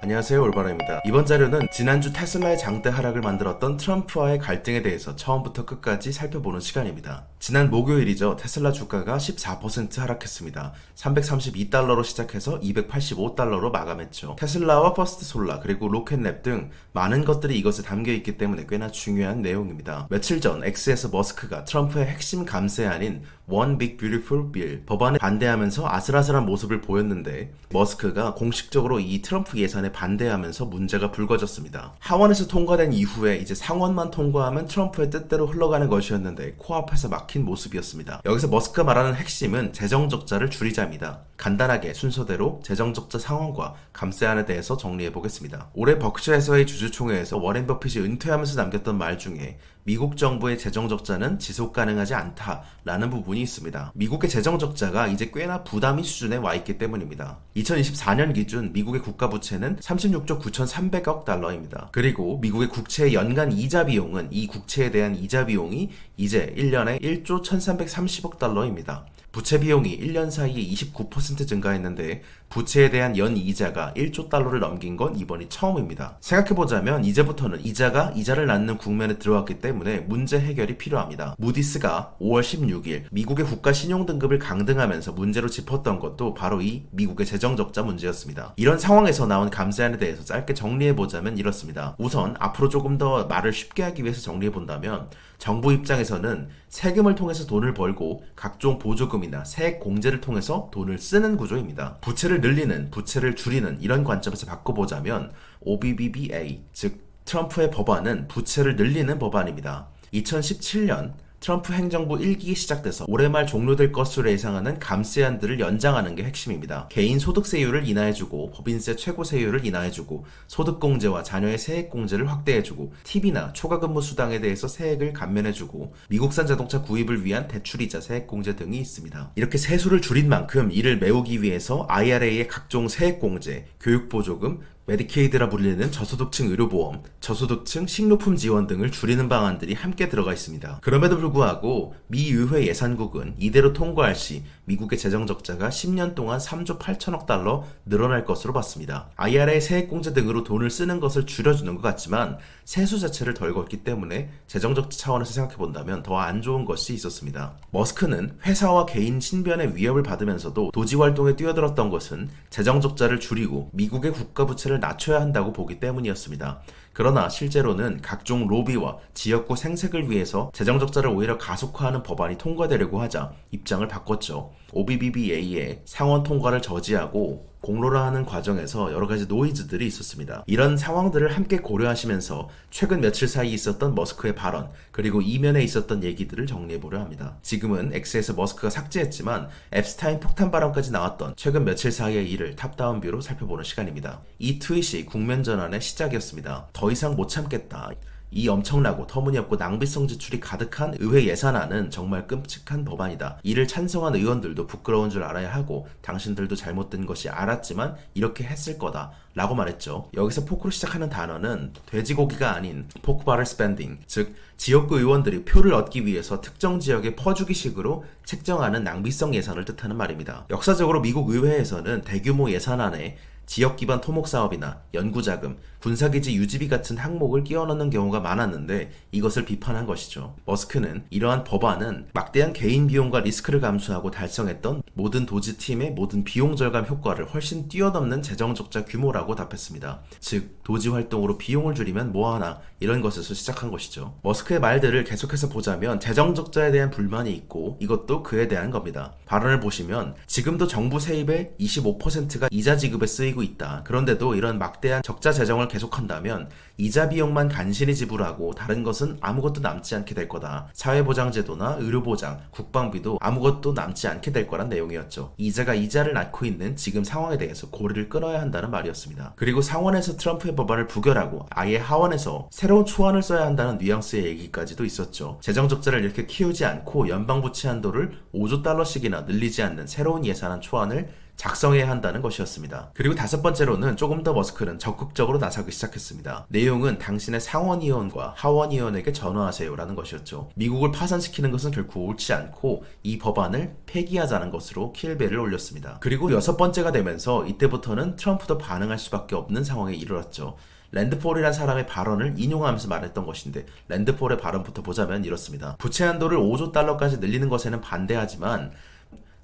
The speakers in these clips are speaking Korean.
안녕하세요 올바라입니다. 이번 자료는 지난주 테슬라의 장대 하락을 만들었던 트럼프와의 갈등에 대해서 처음부터 끝까지 살펴보는 시간입니다. 지난 목요일이죠. 테슬라 주가가 14% 하락했습니다. 332달러로 시작해서 285달러로 마감했죠. 테슬라와 퍼스트 솔라 그리고 로켓랩 등 많은 것들이 이것에 담겨 있기 때문에 꽤나 중요한 내용입니다. 며칠 전 X에서 머스크가 트럼프의 핵심 감세안인 One Big Beautiful Bill 법안에 반대하면서 아슬아슬한 모습을 보였는데 머스크가 공식적으로 이 트럼프 예산에 반대하면서 문제가 불거졌습니다. 하원에서 통과된 이후에 이제 상원만 통과하면 트럼프의 뜻대로 흘러가는 것이었는데 코앞에서 막힌 모습이었습니다. 여기서 머스크가 말하는 핵심은 재정 적자를 줄이자입니다. 간단하게 순서대로 재정 적자 상황과 감세안에 대해서 정리해 보겠습니다. 올해 버크셔에서의 주주총회에서 워렌 버핏이 은퇴하면서 남겼던 말 중에 미국 정부의 재정 적자는 지속 가능하지 않다라는 부분이 있습니다. 미국의 재정 적자가 이제 꽤나 부담이 수준에 와 있기 때문입니다. 2024년 기준 미국의 국가 부채는 36조 9,300억 달러입니다. 그리고 미국의 국채의 연간 이자 비용은 이 국채에 대한 이자 비용이 이제 1년에 1조 1,330억 달러입니다. 부채 비용이 1년 사이에 29% 증가했는데 부채에 대한 연 이자가 1조 달러를 넘긴 건 이번이 처음입니다. 생각해보자면 이제부터는 이자가 이자를 낳는 국면에 들어왔기 때문에 문제 해결이 필요합니다. 무디스가 5월 16일 미국의 국가 신용 등급을 강등하면서 문제로 짚었던 것도 바로 이 미국의 재정 적자 문제였습니다. 이런 상황에서 나온 감세안에 대해서 짧게 정리해보자면 이렇습니다. 우선 앞으로 조금 더 말을 쉽게 하기 위해서 정리해본다면 정부 입장에서는 세금을 통해서 돈을 벌고 각종 보조금이나 세액 공제를 통해서 돈을 쓰는 구조입니다. 부채를 늘리는, 부채를 줄이는 이런 관점에서 바꿔보자면 OBBBA, 즉 트럼프의 법안은 부채를 늘리는 법안입니다. 2017년 트럼프 행정부 1기가 시작돼서 올해 말 종료될 것으로 예상하는 감세안들을 연장하는 게 핵심입니다. 개인 소득세율을 인하해주고 법인세 최고세율을 인하해주고 소득공제와 자녀의 세액공제를 확대해주고 TV나 초과근무 수당에 대해서 세액을 감면해주고 미국산 자동차 구입을 위한 대출이자 세액공제 등이 있습니다. 이렇게 세수를 줄인 만큼 이를 메우기 위해서 IRA의 각종 세액공제, 교육보조금, 메디케이드라 불리는 저소득층 의료보험, 저소득층 식료품 지원 등을 줄이는 방안들이 함께 들어가 있습니다. 그럼에도 불구하고 미 의회 예산국은 이대로 통과할 시 미국의 재정 적자가 10년 동안 3조 8천억 달러 늘어날 것으로 봤습니다. IRA 세액 공제 등으로 돈을 쓰는 것을 줄여주는 것 같지만 세수 자체를 덜 걷기 때문에 재정 적자 차원에서 생각해 본다면 더 안 좋은 것이 있었습니다. 머스크는 회사와 개인 신변의 위협을 받으면서도 도지 활동에 뛰어들었던 것은 재정 적자를 줄이고 미국의 국가 부채를 낮춰야 한다고 보기 때문이었습니다. 그러나 실제로는 각종 로비와 지역구 생색을 위해서 재정 적자를 오히려 가속화하는 법안이 통과되려고 하자 입장을 바꿨죠. OBBBA의 상원 통과를 저지하고 공로를 하는 과정에서 여러 가지 노이즈들이 있었습니다. 이런 상황들을 함께 고려하시면서 최근 며칠 사이 있었던 머스크의 발언, 그리고 이면에 있었던 얘기들을 정리해 보려 합니다. 지금은 X에서 머스크가 삭제했지만 앱스타인 폭탄 발언까지 나왔던 최근 며칠 사이의 일을 탑다운 뷰로 살펴보는 시간입니다. 이 트윗이 국면 전환의 시작이었습니다. 더 이상 못 참겠다. 이 엄청나고 터무니없고 낭비성 지출이 가득한 의회 예산안은 정말 끔찍한 법안이다. 이를 찬성한 의원들도 부끄러운 줄 알아야 하고 당신들도 잘못된 것이 알았지만 이렇게 했을 거다. 라고 말했죠. 여기서 포크로 시작하는 단어는 돼지고기가 아닌 포크바를 스pen딩, 즉 지역구 의원들이 표를 얻기 위해서 특정 지역에 퍼주기식으로 책정하는 낭비성 예산을 뜻하는 말입니다. 역사적으로 미국 의회에서는 대규모 예산안에 지역 기반 토목 사업이나 연구 자금, 군사 기지 유지비 같은 항목을 끼워 넣는 경우가 많았는데 이것을 비판한 것이죠. 머스크는 이러한 법안은 막대한 개인 비용과 리스크를 감수하고 달성했던 모든 도지 팀의 모든 비용 절감 효과를 훨씬 뛰어넘는 재정 적자 규모라고 답했습니다. 즉 도지 활동으로 비용을 줄이면 뭐하나 이런 것에서 시작한 것이죠. 머스크의 말들을 계속해서 보자면 재정 적자에 대한 불만이 있고 이것도 그에 대한 겁니다. 발언을 보시면 지금도 정부 세입의 25%가 이자 지급에 쓰이고 있다. 그런데도 이런 막대한 적자 재정을 계속한다면 이자 비용만 간신히 지불하고 다른 것은 아무것도 남지 않게 될 거다. 사회보장제도나 의료보장, 국방비도 아무것도 남지 않게 될 거란 내용이었죠. 이자가 이자를 낳고 있는 지금 상황에 대해서 고리를 끊어야 한다는 말이었습니다. 그리고 상원에서 트럼프의 법안을 부결하고 아예 하원에서 새 로운 초안을 써야 한다는 뉘앙스의 얘기까지도 있었죠. 재정 적자를 이렇게 키우지 않고 연방 부채 한도를 5조 달러씩이나 늘리지 않는 새로운 예산안 초안을 작성해야 한다는 것이었습니다. 그리고 다섯 번째로는 조금 더 머스크는 적극적으로 나서기 시작했습니다. 내용은 당신의 상원의원과 하원의원에게 전화하세요라는 것이었죠. 미국을 파산시키는 것은 결코 옳지 않고 이 법안을 폐기하자는 것으로 킬벨을 올렸습니다. 그리고 여섯 번째가 되면서 이때부터는 트럼프도 반응할 수밖에 없는 상황에 이르렀죠. 랜드폴이라는 사람의 발언을 인용하면서 말했던 것인데 랜드폴의 발언부터 보자면 이렇습니다. 부채 한도를 5조 달러까지 늘리는 것에는 반대하지만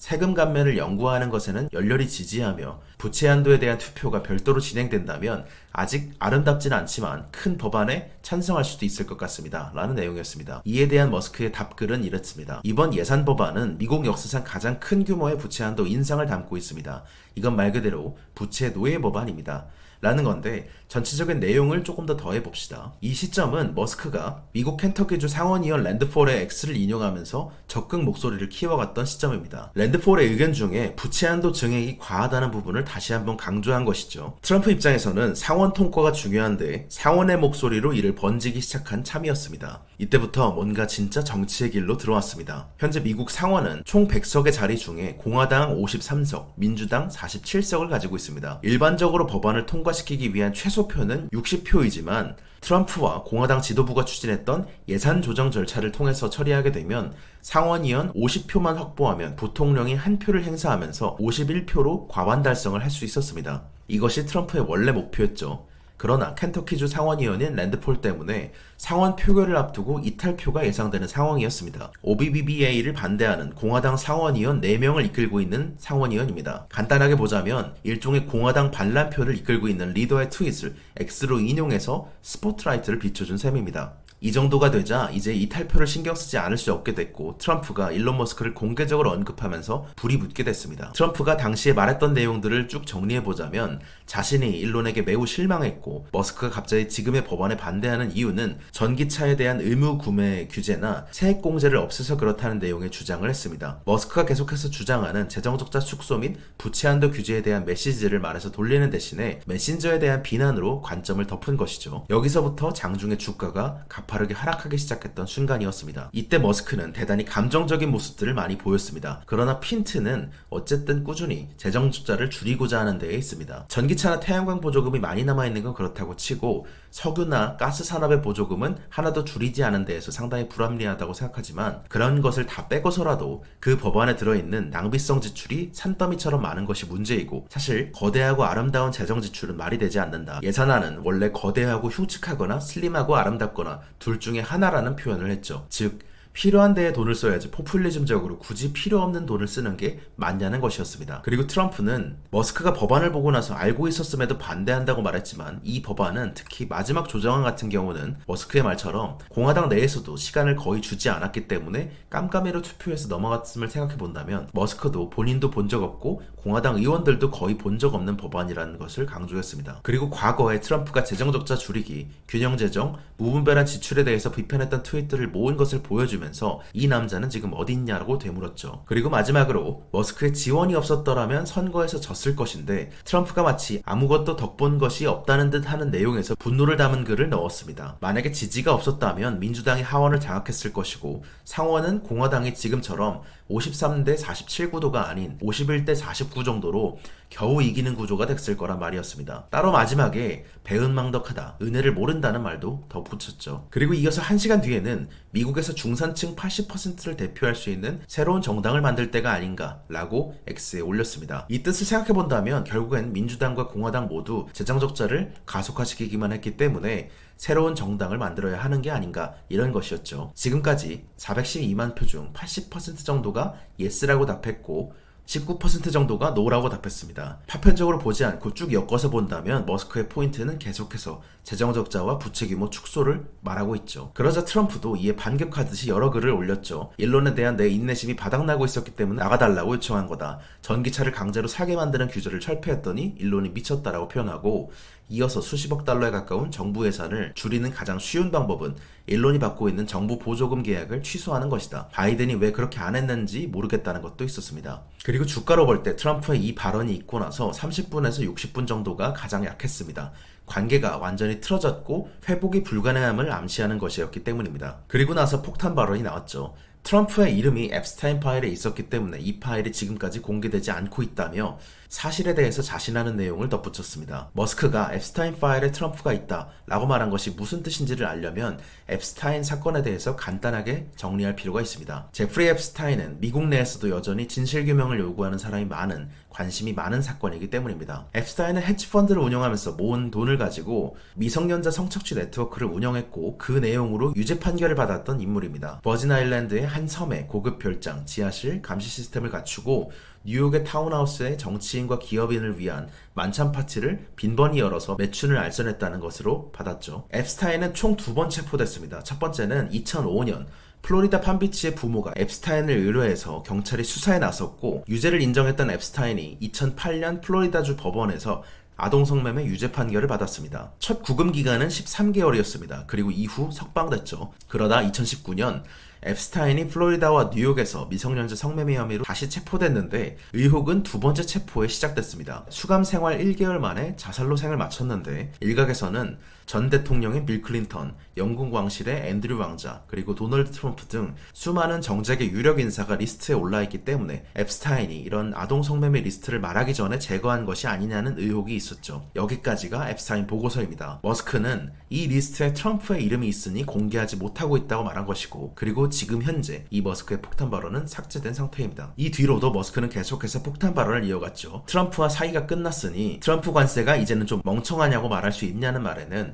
세금 감면을 연구하는 것에는 열렬히 지지하며 부채 한도에 대한 투표가 별도로 진행된다면 아직 아름답지는 않지만 큰 법안에 찬성할 수도 있을 것 같습니다. 라는 내용이었습니다. 이에 대한 머스크의 답글은 이렇습니다. 이번 예산 법안은 미국 역사상 가장 큰 규모의 부채 한도 인상을 담고 있습니다. 이건 말 그대로 부채 노예 법안입니다. 라는 건데 전체적인 내용을 조금 더 더해 봅시다. 이 시점은 머스크가 미국 켄터키주 상원의원 랜드폴의 X를 인용하면서 적극 목소리를 키워갔던 시점입니다. 랜드폴의 의견 중에 부채 한도 증액이 과하다는 부분을 다시 한번 강조한 것이죠. 트럼프 입장에서는 상원 통과가 중요한데 상원의 목소리로 이를 번지기 시작한 참이었습니다. 이때부터 뭔가 진짜 정치의 길로 들어왔습니다. 현재 미국 상원은 총 100석의 자리 중에 공화당 53석, 민주당 47석을 가지고 있습니다. 일반적으로 법안을 통과 시키기 위한 최소표는 60표이지만 트럼프와 공화당 지도부가 추진했던 예산 조정 절차를 통해서 처리하게 되면 상원의원 50표만 확보하면 부통령이 한 표를 행사하면서 51표로 과반 달성을 할 수 있었습니다. 이것이 트럼프의 원래 목표였죠. 그러나 켄터키주 상원의원인 랜드폴 때문에 상원 표결을 앞두고 이탈표가 예상되는 상황이었습니다. OBBBA를 반대하는 공화당 상원의원 4명을 이끌고 있는 상원의원입니다. 간단하게 보자면 일종의 공화당 반란표를 이끌고 있는 리더의 트윗을 X로 인용해서 스포트라이트를 비춰준 셈입니다. 이 정도가 되자 이제 이탈표를 신경 쓰지 않을 수 없게 됐고 트럼프가 일론 머스크를 공개적으로 언급하면서 불이 붙게 됐습니다. 트럼프가 당시에 말했던 내용들을 쭉 정리해 보자면 자신이 일론에게 매우 실망했고 머스크가 갑자기 지금의 법안에 반대하는 이유는 전기차에 대한 의무 구매 규제나 세액 공제를 없애서 그렇다는 내용의 주장을 했습니다. 머스크가 계속해서 주장하는 재정적자 축소 및 부채 한도 규제에 대한 메시지를 말해서 돌리는 대신에 메신저에 대한 비난으로 관점을 덮은 것이죠. 여기서부터 장중의 주가가 가파 르게 하락하기 시작했던 순간이었습니다. 이때 머스크는 대단히 감정적인 모습들을 많이 보였습니다. 그러나 핀트는 어쨌든 꾸준히 재정 적자를 줄이고자 하는 데에 있습니다. 전기차나 태양광 보조금이 많이 남아 있는 건 그렇다고 치고 석유나 가스 산업의 보조금은 하나도 줄이지 않은 데에서 상당히 불합리하다고 생각하지만 그런 것을 다 빼고서라도 그 법안에 들어있는 낭비성 지출이 산더미처럼 많은 것이 문제이고 사실 거대하고 아름다운 재정 지출은 말이 되지 않는다. 예산안은 원래 거대하고 흉측하거나 슬림하고 아름답거나 둘 중에 하나라는 표현을 했죠. 즉 필요한 데에 돈을 써야지 포퓰리즘적으로 굳이 필요 없는 돈을 쓰는 게 맞냐는 것이었습니다. 그리고 트럼프는 머스크가 법안을 보고 나서 알고 있었음에도 반대한다고 말했지만 이 법안은 특히 마지막 조정안 같은 경우는 머스크의 말처럼 공화당 내에서도 시간을 거의 주지 않았기 때문에 깜깜이로 투표해서 넘어갔음을 생각해 본다면 머스크도 본인도 본 적 없고 공화당 의원들도 거의 본 적 없는 법안이라는 것을 강조했습니다. 그리고 과거에 트럼프가 재정 적자 줄이기, 균형 재정, 무분별한 지출에 대해서 비판했던 트윗들을 모은 것을 보여주면 면서 이 남자는 지금 있냐고 되물었죠. 그리고 마지막으로 머스크의 지원이 없었더라면 선거에서 졌을 것인데 트럼프가 마치 아무것도 덕본 것이 없다는 듯 하는 내용에서 분노를 담은 글을 넣었습니다. 만약에 지지가 없었다면 민주당이 하원을 장악했을 것이고 상원은 공화당이 지금처럼 53대 47 구도가 아닌 51대 49 정도로 겨우 이기는 구조가 됐을 거란 말이었습니다. 따로 마지막에 배은망덕하다, 은혜를 모른다는 말도 더 붙였죠. 그리고 이어서 1시간 뒤에는 미국에서 중산층 80%를 대표할 수 있는 새로운 정당을 만들 때가 아닌가 라고 X에 올렸습니다. 이 뜻을 생각해 본다면 결국엔 민주당과 공화당 모두 재정 적자를 가속화시키기만 했기 때문에 새로운 정당을 만들어야 하는 게 아닌가 이런 것이었죠. 지금까지 412만 표 중 80% 정도가 예스라고 답했고 19% 정도가 노라고 답했습니다. 파편적으로 보지 않고 쭉 엮어서 본다면 머스크의 포인트는 계속해서 재정 적자와 부채 규모 축소를 말하고 있죠. 그러자 트럼프도 이에 반격하듯이 여러 글을 올렸죠. 일론에 대한 내 인내심이 바닥나고 있었기 때문에 나가달라고 요청한 거다. 전기차를 강제로 사게 만드는 규제를 철폐했더니 일론이 미쳤다라고 표현하고 이어서 수십억 달러에 가까운 정부 예산을 줄이는 가장 쉬운 방법은 일론이 받고 있는 정부 보조금 계약을 취소하는 것이다. 바이든이 왜 그렇게 안 했는지 모르겠다는 것도 있었습니다. 그리고 주가로 볼 때 트럼프의 이 발언이 있고 나서 30분에서 60분 정도가 가장 약했습니다. 관계가 완전히 틀어졌고 회복이 불가능함을 암시하는 것이었기 때문입니다. 그리고 나서 폭탄 발언이 나왔죠. 트럼프의 이름이 앱스타인 파일에 있었기 때문에 이 파일이 지금까지 공개되지 않고 있다며 사실에 대해서 자신하는 내용을 덧붙였습니다. 머스크가 앱스타인 파일에 트럼프가 있다 라고 말한 것이 무슨 뜻인지를 알려면 앱스타인 사건에 대해서 간단하게 정리할 필요가 있습니다. 제프리 앱스타인은 미국 내에서도 여전히 진실규명을 요구하는 사람이 많은 관심이 많은 사건이기 때문입니다. 앱스타인은 헤지펀드를 운영하면서 모은 돈을 가지고 미성년자 성착취 네트워크를 운영했고 그 내용으로 유죄 판결을 받았던 인물입니다. 버진 아일랜드의 한 섬에 고급 별장, 지하실, 감시 시스템을 갖추고 뉴욕의 타운하우스에 정치인과 기업인을 위한 만찬 파티를 빈번히 열어서 매춘을 알선했다는 것으로 받았죠. 앱스타인은 총 두 번 체포됐습니다. 첫 번째는 2005년 플로리다 판비치의 부모가 앱스타인을 의뢰해서 경찰이 수사에 나섰고 유죄를 인정했던 앱스타인이 2008년 플로리다주 법원에서 아동 성매매 유죄 판결을 받았습니다. 첫 구금 기간은 13개월이었습니다. 그리고 이후 석방됐죠. 그러다 2019년 앱스타인이 플로리다와 뉴욕에서 미성년자 성매매 혐의로 다시 체포됐는데 의혹은 두 번째 체포에 시작됐습니다. 수감 생활 1개월 만에 자살로 생을 마쳤는데 일각에서는 전 대통령인 빌 클린턴, 영국 왕실의 앤드류 왕자, 그리고 도널드 트럼프 등 수많은 정책의 유력 인사가 리스트에 올라 있기 때문에 앱스타인이 이런 아동 성매매 리스트를 말하기 전에 제거한 것이 아니냐는 의혹이 있었죠. 여기까지가 앱스타인 보고서입니다. 머스크는 이 리스트에 트럼프의 이름이 있으니 공개하지 못하고 있다고 말한 것이고, 그리고 지금 현재 이 머스크의 폭탄 발언은 삭제된 상태입니다. 이 뒤로도 머스크는 계속해서 폭탄 발언을 이어갔죠. 트럼프와 사이가 끝났으니 트럼프 관세가 이제는 좀 멍청하냐고 말할 수 있냐는 말에는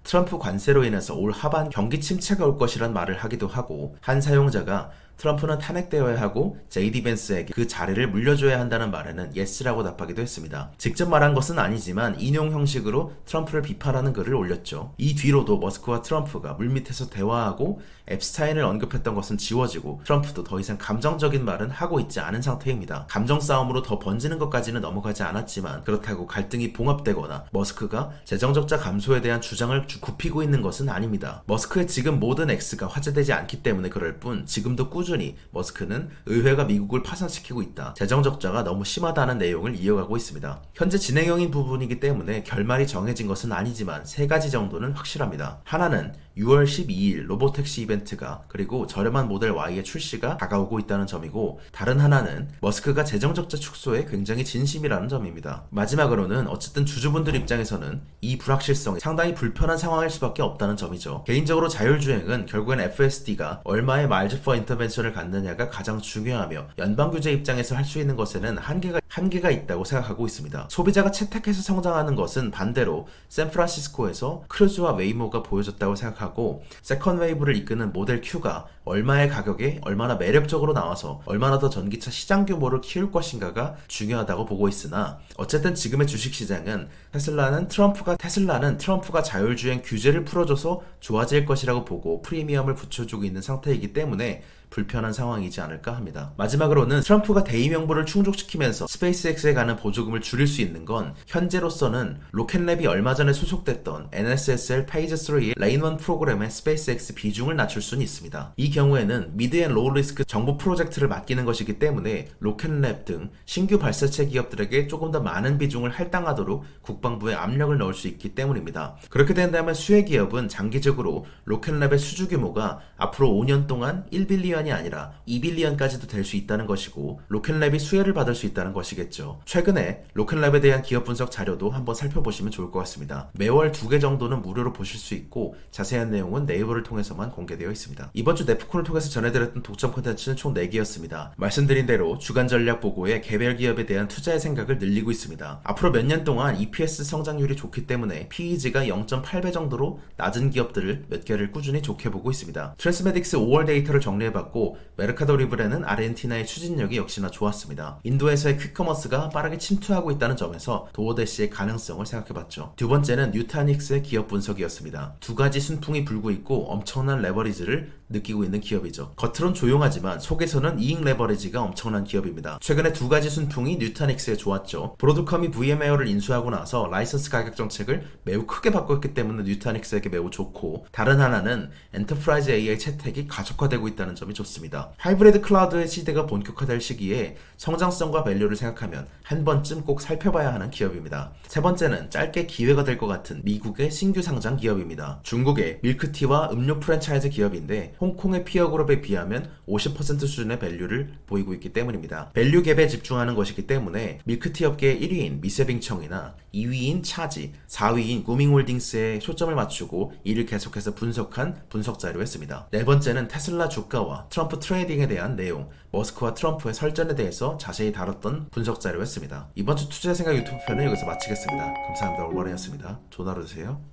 트럼프 관세로 인해서 올 하반 경기 침체가 올 것이란 말을 하기도 하고 한 사용자가 트럼프는 탄핵되어야 하고 제이디 벤스에게 그 자리를 물려줘야 한다는 말에는 예스라고 답하기도 했습니다. 직접 말한 것은 아니지만 인용 형식으로 트럼프를 비판하는 글을 올렸죠. 이 뒤로도 머스크와 트럼프가 물밑에서 대화하고 앱스타인을 언급했던 것은 지워지고 트럼프도 더 이상 감정적인 말은 하고 있지 않은 상태입니다. 감정 싸움으로 더 번지는 것까지는 넘어가지 않았지만 그렇다고 갈등이 봉합되거나 머스크가 재정 적자 감소에 대한 주장을 굽히고 있는 것은 아닙니다. 머스크의 지금 모든 X가 화제되지 않기 때문에 그럴 뿐 지금도 꾸준히 머스크는 의회가 미국을 파산시키고 있다. 재정 적자가 너무 심하다는 내용을 이어가고 있습니다. 현재 진행형인 부분이기 때문에 결말이 정해진 것은 아니지만 세 가지 정도는 확실합니다. 하나는 6월 12일 로보택시 이벤트가 그리고 저렴한 모델 Y의 출시가 다가오고 있다는 점이고 다른 하나는 머스크가 재정 적자 축소에 굉장히 진심이라는 점입니다. 마지막으로는 어쨌든 주주분들 입장에서는 이 불확실성이 상당히 불편한 상황일 수밖에 없다는 점이죠. 개인적으로 자율주행은 결국엔 FSD가 얼마의 마일즈 퍼 인터벤션을 갖느냐가 가장 중요하며 연방 규제 입장에서 할 수 있는 것에는 한계가 한계가 있다고 생각하고 있습니다. 소비자가 채택해서 성장하는 것은 반대로 샌프란시스코에서 크루즈와 웨이모가 보여줬다고 생각 하고 세컨 웨이브를 이끄는 모델 Q가 얼마의 가격에 얼마나 매력적으로 나와서 얼마나 더 전기차 시장 규모를 키울 것인가가 중요하다고 보고 있으나 어쨌든 지금의 주식 시장은 테슬라는 트럼프가 테슬라는 트럼프가 자율주행 규제를 풀어줘서 좋아질 것이라고 보고 프리미엄을 붙여주고 있는 상태이기 때문에 불편한 상황이지 않을까 합니다. 마지막으로는 트럼프가 대의 명분을 충족시키면서 스페이스X에 가는 보조금을 줄일 수 있는 건 현재로서는 로켓랩이 얼마 전에 소속됐던 NSSL 페이즈 3의 레인 1 프로그램의 스페이스X 비중을 낮출 수는 있습니다. 이 경우에는 미드 앤 로우 리스크 정보 프로젝트를 맡기는 것이기 때문에 로켓랩 등 신규 발사체 기업들에게 조금 더 많은 비중을 할당하도록 국방부에 압력을 넣을 수 있기 때문입니다. 그렇게 된다면 수혜 기업은 장기적으로 로켓랩의 수주 규모가 앞으로 5년 동안 1빌리언이 아니라 2빌리언까지도 될 수 있다는 것이고 로켓랩이 수혜를 받을 수 있다는 것이겠죠. 최근에 로켓랩에 대한 기업 분석 자료도 한번 살펴보시면 좋을 것 같습니다. 매월 두 개 정도는 무료로 보실 수 있고 자세한 내용은 네이버를 통해서만 공개되어 있습니다. 이번 주네 프콘을 통해서 전해드렸던 독점 콘텐츠는 총 4개였습니다. 말씀드린 대로 주간 전략 보고에 개별 기업에 대한 투자의 생각을 늘리고 있습니다. 앞으로 몇 년 동안 EPS 성장률이 좋기 때문에 PEG가 0.8배 정도로 낮은 기업들을 몇 개를 꾸준히 좋게 보고 있습니다. 트랜스메딕스 5월 데이터를 정리해봤고 메르카도 리브레는 아르헨티나의 추진력이 역시나 좋았습니다. 인도에서의 퀵커머스가 빠르게 침투하고 있다는 점에서 도어대시의 가능성을 생각해봤죠. 두 번째는 뉴타닉스의 기업 분석이었습니다. 두 가지 순풍이 불고 있고 엄청난 레버리지를 느끼고 있는 기업이죠. 겉으론 조용하지만 속에서는 이익 레버리지가 엄청난 기업입니다. 최근에 두 가지 순풍이 뉴타닉스에 좋았죠. 브로드컴이 VM웨어를 인수하고 나서 라이선스 가격 정책을 매우 크게 바꿨기 때문에 뉴타닉스에게 매우 좋고 다른 하나는 엔터프라이즈 AI 채택이 가속화되고 있다는 점이 좋습니다. 하이브리드 클라우드의 시대가 본격화될 시기에 성장성과 밸류를 생각하면 한 번쯤 꼭 살펴봐야 하는 기업입니다. 세 번째는 짧게 기회가 될 것 같은 미국의 신규 상장 기업입니다. 중국의 밀크티와 음료 프랜차이즈 기업인데 홍콩의 피어 그룹에 비하면 50% 수준의 밸류를 보이고 있기 때문입니다. 밸류 갭에 집중하는 것이기 때문에 밀크티 업계 1위인 미세빙청이나 2위인 차지, 4위인 구밍홀딩스에 초점을 맞추고 이를 계속해서 분석한 분석 자료였습니다. 네 번째는 테슬라 주가와 트럼프 트레이딩에 대한 내용, 머스크와 트럼프의 설전에 대해서 자세히 다뤘던 분석 자료였습니다. 이번 주 투자 생각 유튜브 편은 여기서 마치겠습니다. 감사합니다. 올바른이었습니다. 좋은 하루 되세요.